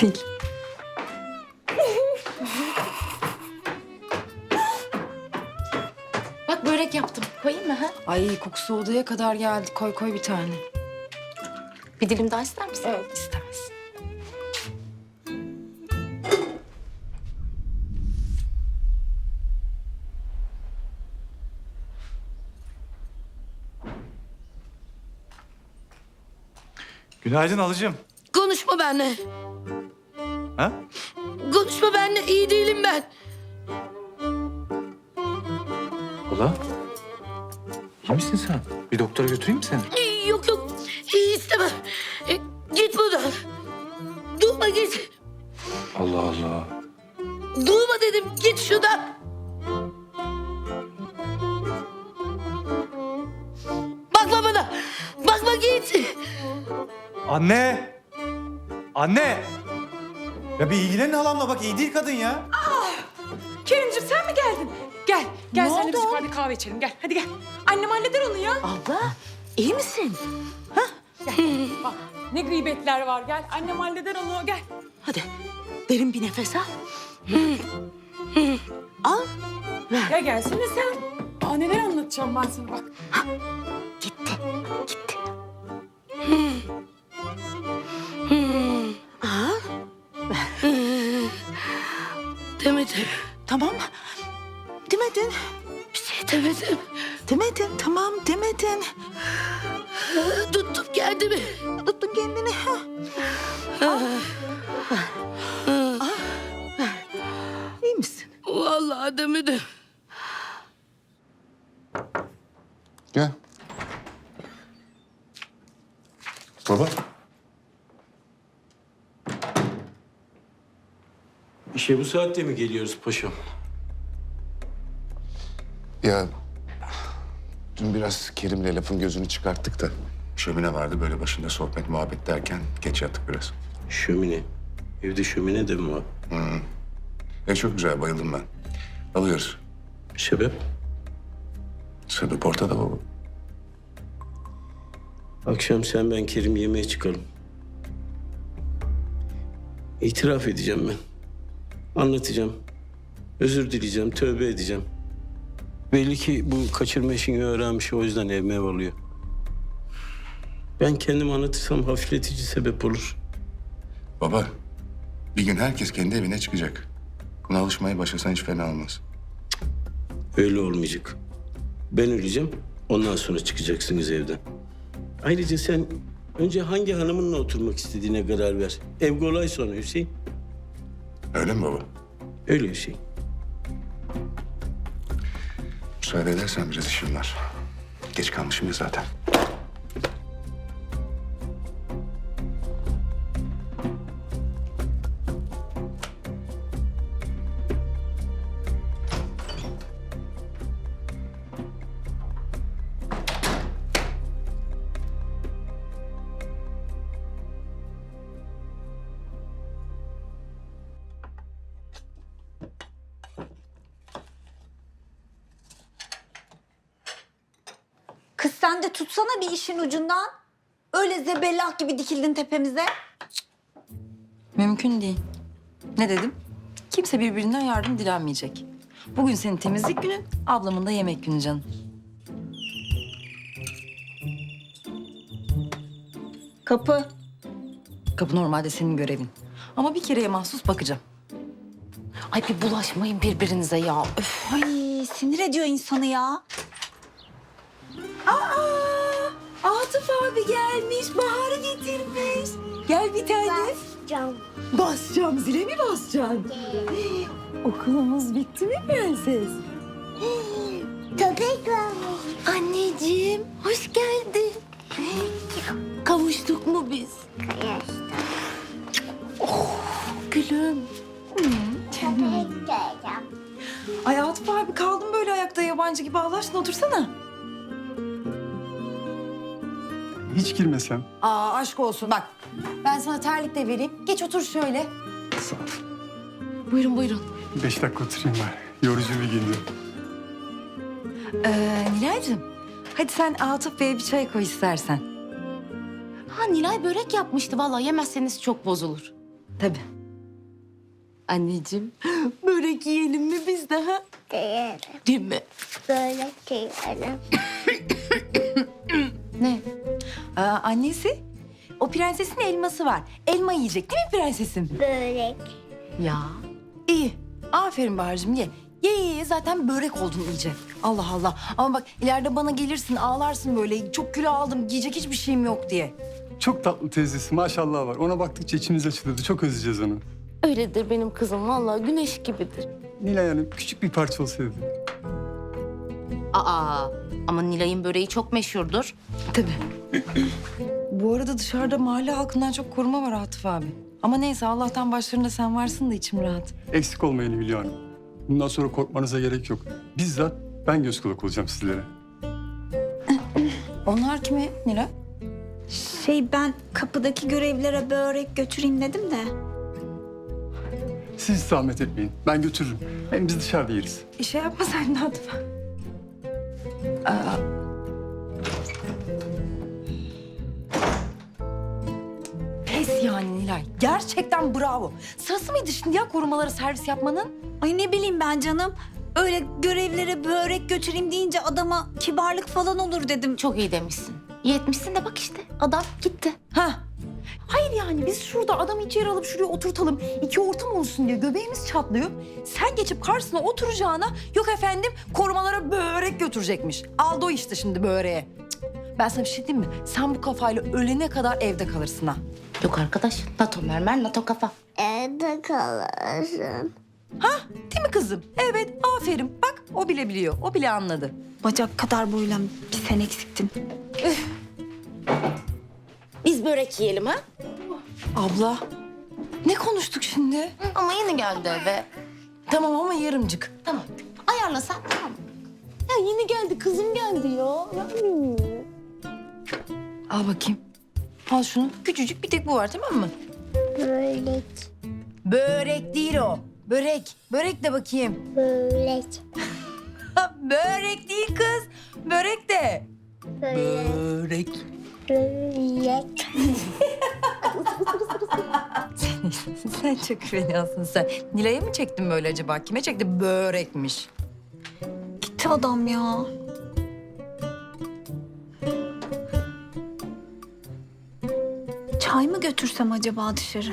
Değil. Bak börek yaptım. Koyayım mı ha? Ay kokusu odaya kadar geldi. Koy koy bir tane. Bir dilim daha ister misin? Evet istemez. Günaydın alıcım. Konuşma benimle. Ha? Konuşma benimle. iyi değilim ben. Ula. İyi misin sen? Bir doktora götüreyim mi seni? Yok yok. İyi istemem. E, git buradan. Durma git. Allah Allah. Durma dedim. Git şuradan. Bakma bana. Bakma git. Anne! Anne! Ya bir ilgilenin halamla bak iyi değil kadın ya. Kerimciğim sen mi geldin? Gel, gel Ne senle biz oldu? yukarıda kahve içelim. Gel, hadi gel. Annem halleder onu ya. Abla iyi misin? Bak, ne gıybetler var. Gel, annem halleder onu. Gel. Hadi derin bir nefes al. al. Ya gelsene sen. Aa, neler anlatacağım ben sana bak. Gitti. Gitti. Demedim. Tamam. Demedin. Bir şey demedim. Demedin. Tamam demedin. Tuttum kendimi. Tuttun kendini. İyi misin? Vallahi demedim. Gel. Baba. İşe bu saatte mi geliyoruz paşam? Ya dün biraz Kerim'le lafın gözünü çıkarttık da şömine vardı böyle başında sohbet muhabbet derken geç yattık biraz. Şömine. Evde şömine de mi var? E çok güzel bayıldım ben. Alıyoruz. Sebep? Sebep ortada baba. Akşam sen ben Kerim yemeğe çıkalım. İtiraf edeceğim ben. Anlatacağım. Özür dileyeceğim, tövbe edeceğim. Belli ki bu kaçırma işini öğrenmiş o yüzden evime alıyor. Ben kendim anlatırsam hafifletici sebep olur. Baba bir gün herkes kendi evine çıkacak. Buna alışmaya başlasan hiç fena olmaz. Öyle olmayacak. Ben öleceğim, ondan sonra çıkacaksınız evden. Ayrıca sen önce hangi hanımınla oturmak istediğine karar ver. Ev kolay sonra Hüseyin. Öyle mi baba? Öyle Hüseyin. Müsaade edersen biraz işim var. Geç kalmışım ya zaten. Sen de tutsana bir işin ucundan. Öyle zebellah gibi dikildin tepemize. Mümkün değil. Ne dedim? Kimse birbirinden yardım dilenmeyecek. Bugün senin temizlik günün, ablamın da yemek günü canım. Kapı. Kapı normalde senin görevin. Ama bir kereye mahsus bakacağım. Ay bir bulaşmayın birbirinize ya. Öf. Ay sinir ediyor insanı ya. Atıf abi gelmiş. Bahar'ı getirmiş. Gel bir tane. Basacağım. Basacağım. Zile mi basacaksın? Okulumuz bitti mi prenses? Köpek varmış. Anneciğim hoş geldin. Kavuştuk mu biz? Oh, gülüm. Ay Atıf abi kaldım böyle ayakta yabancı gibi Allah aşkına otursana. Hiç girmesem. Aa aşk olsun bak. Ben sana terlik de vereyim. Geç otur şöyle. Sağ ol. Buyurun buyurun. Beş dakika oturayım bari. Yorucu bir gündü. Ee, Nilay'cığım hadi sen Atıf Bey'e bir çay koy istersen. Ha Nilay börek yapmıştı vallahi yemezseniz çok bozulur. Tabii. Anneciğim börek yiyelim mi biz daha? Değil mi? Böyle yiyelim. Ne? Aa, annesi, o prensesin elması var. Elma yiyecek değil mi prensesim? Börek. Ya İyi. Aferin Bahar'cığım ye. Ye ye ye zaten börek oldun iyice. Allah Allah. Ama bak ileride bana gelirsin ağlarsın böyle. Çok kilo aldım giyecek hiçbir şeyim yok diye. Çok tatlı teyzesi maşallah var. Ona baktıkça içimiz açılırdı. Çok özleyeceğiz onu. öyledir benim kızım vallahi güneş gibidir. Nilay Hanım küçük bir parça olsaydı. Aa ama Nilay'ın böreği çok meşhurdur. Tabii. Bu arada dışarıda mahalle halkından çok koruma var Atıf abi. Ama neyse Allah'tan başlarında sen varsın da içim rahat. Eksik olmayın Hülya Hanım. Bundan sonra korkmanıza gerek yok. Bizzat ben göz kulak olacağım sizlere. Onlar kime Nilay? Şey ben kapıdaki görevlilere börek götüreyim dedim de. Siz zahmet etmeyin. Ben götürürüm. Hem biz dışarıda yeriz. şey yapma sen de Atıf. Aa. Pes yani Nilay. Gerçekten bravo. Sırası mıydı şimdi ya korumalara servis yapmanın? Ay ne bileyim ben canım. Öyle görevlilere börek götüreyim deyince adama kibarlık falan olur dedim. Çok iyi demişsin. Yetmişsin de bak işte adam gitti. Ha. Hayır yani biz şurada adamı içeri alıp şuraya oturtalım. iki ortam olsun diye göbeğimiz çatlıyor. Sen geçip karşısına oturacağına yok efendim korumalara börek götürecekmiş. Aldı o işte şimdi böreğe. Cık. Ben sana bir şey diyeyim mi? Sen bu kafayla ölene kadar evde kalırsın ha. Yok arkadaş NATO mermer NATO kafa. Evde kalırsın. Değil mi kızım? Evet aferin. Bak o bile biliyor. O bile anladı. Bacak kadar boyla bir sen eksiktin. Biz börek yiyelim ha? Abla ne konuştuk şimdi? Ama yeni geldi eve. Tamam ama yarımcık. Tamam. Ayarla sen tamam. Ya yeni geldi kızım geldi ya. Al bakayım. Al şunu. Küçücük bir tek bu var tamam mı? Börek, Börek değil o. Börek. Börek de bakayım. börek, Börek değil kız. Börek de. Börek. börek. sen çok fenasın sen. Nilay'a mı çektin böyle acaba? Kime çekti? Börekmiş. Gitti adam ya. Çay mı götürsem acaba dışarı?